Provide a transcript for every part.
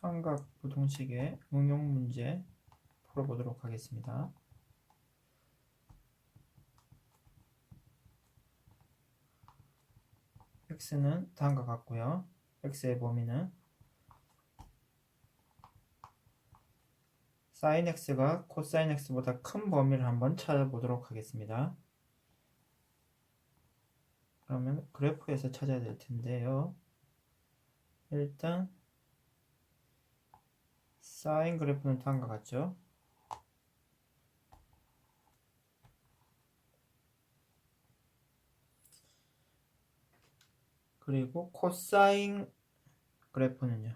삼각 부동식의 응용 문제 풀어보도록 하겠습니다. x는 다음과 같고요. x의 범위는 sin x가 코사인 x보다 큰 범위를 한번 찾아보도록 하겠습니다. 그러면 그래프에서 찾아야 될 텐데요. 일단 사인 그래프는 다음과 같죠. 그리고 코사인 그래프는요.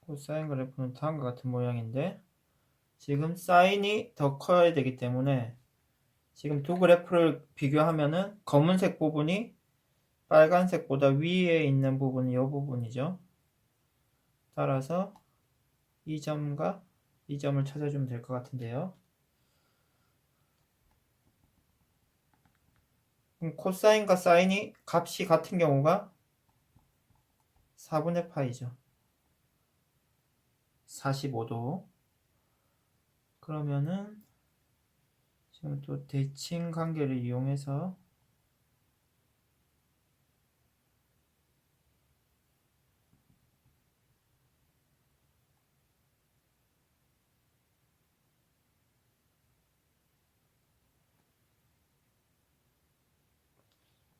코사인 그래프는 다음과 같은 모양인데 지금 사인이 더 커야 되기 때문에 지금 두 그래프를 비교하면은 검은색 부분이 빨간색보다 위에 있는 부분이 이 부분이죠. 따라서 이 점과 이 점을 찾아주면 될 것 같은데요. 그럼 코사인과 사인이 값이 같은 경우가 4분의 파이죠. 45도. 그러면은 지금 또 대칭 관계를 이용해서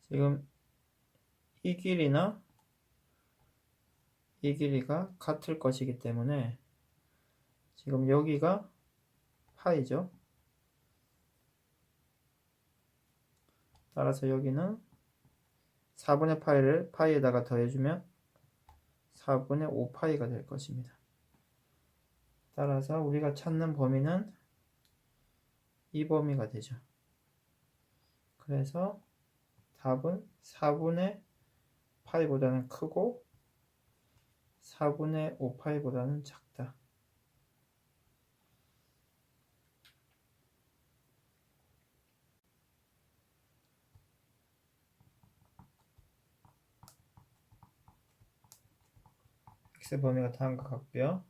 지금 이 길이나 이 길이가 같을 것이기 때문에 지금 여기가 파이죠. 따라서 여기는 4분의 파이를 파이에다가 더해주면 4분의 5파이가 될 것입니다. 따라서 우리가 찾는 범위는 이 범위가 되죠. 그래서 답은 4분의 파이보다는 크고 4분의 5파이보다는 작다. X 범위가 다음과 같고요.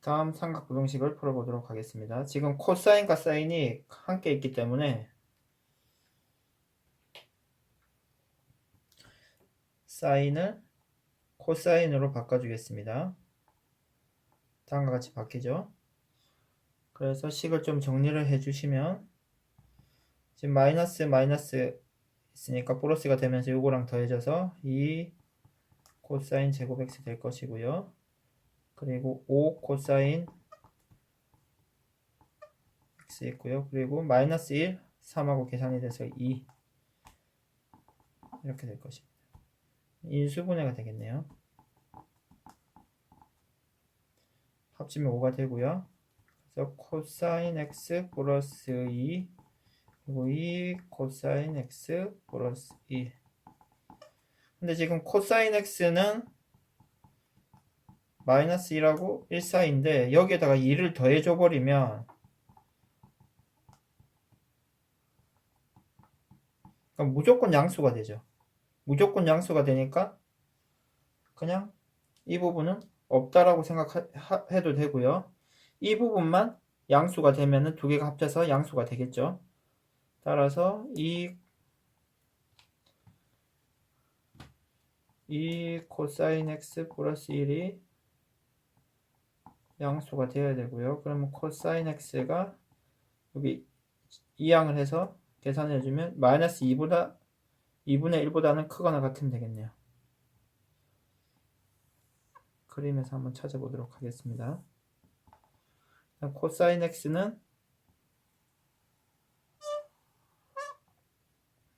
다음 삼각부동식을 풀어보도록 하겠습니다. 지금 코사인과 사인이 함께 있기 때문에 사인을 코사인으로 바꿔주겠습니다. 다음과 같이 바뀌죠. 그래서 식을 좀 정리를 해주시면 지금 마이너스 마이너스 있으니까 플러스가 되면서 요거랑 더해져서 2 코사인 제곱 x 될 것이고요. 그리고 5 코사인 x 있고요. 그리고 마이너스 1, 3하고 계산이 돼서 2 이렇게 될 것입니다. 인수분해가 되겠네요. 합치면 5가 되고요. 그래서 코사인 x 플러스 2 그리고 2 코사인 x 플러스 2 근데 지금 코사인 x는 마이너스 1하고 1 사이인데 여기에다가 2를 더해줘 버리면 그럼 무조건 양수가 되죠. 무조건 양수가 되니까 그냥 이 부분은 없다라고 생각해도 되고요. 이 부분만 양수가 되면은 두 개가 합쳐서 양수가 되겠죠. 따라서 이, 이 코사인 x 플러스 1이 양수가 되어야 되고요. 그러면 코사인 x가 여기 이항을 해서 계산해 주면 마이너스 2보다 2분의 1보다는 크거나 같으면 되겠네요. 그림에서 한번 찾아보도록 하겠습니다. 코사인 x는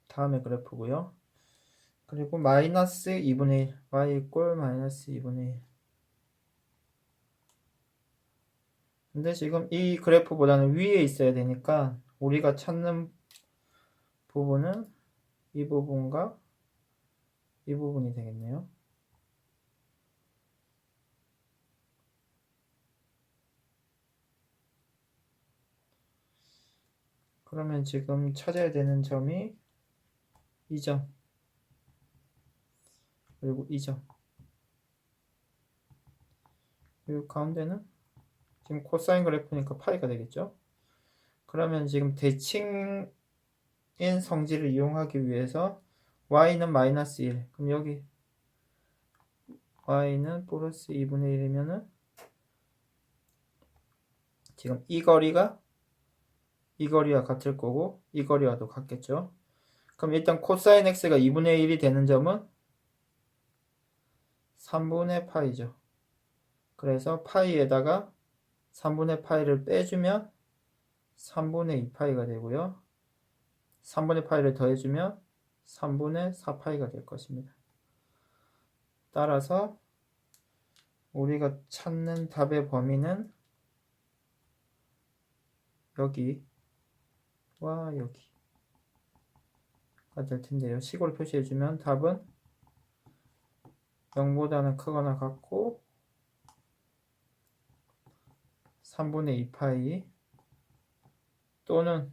다음에 그래프고요. 그리고 마이너스 2분의 1 y 이꼴 마이너스 2분의 1 근데 지금 이 그래프보다는 위에 있어야 되니까 우리가 찾는 부분은 이 부분과 이 부분이 되겠네요. 그러면 지금 찾아야 되는 점이 이 점, 그리고 이 점. 그리고 가운데는 지금 코사인 그래프니까 파이가 되겠죠? 그러면 지금 대칭 인 성질을 이용하기 위해서 y는 마이너스 1. 그럼 여기 y는 플러스 2분의 1이면은 지금 이 거리가 이 거리와 같을 거고 이 거리와도 같겠죠. 그럼 일단 코사인 x가 2분의 1이 되는 점은 3분의 파이죠. 그래서 파이에다가 3분의 파이를 빼주면 3분의 2파이가 되고요. 3분의 파이를 더해주면 3분의 4파이가 될 것입니다. 따라서 우리가 찾는 답의 범위는 여기와 여기가 될 텐데요. 식으로 표시해주면 답은 0보다는 크거나 같고 3분의 2파이 또는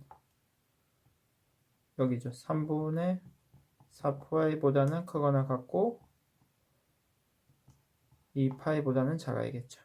여기죠. 3분의 4파이보다는 크거나 같고 2파이보다는 작아야겠죠.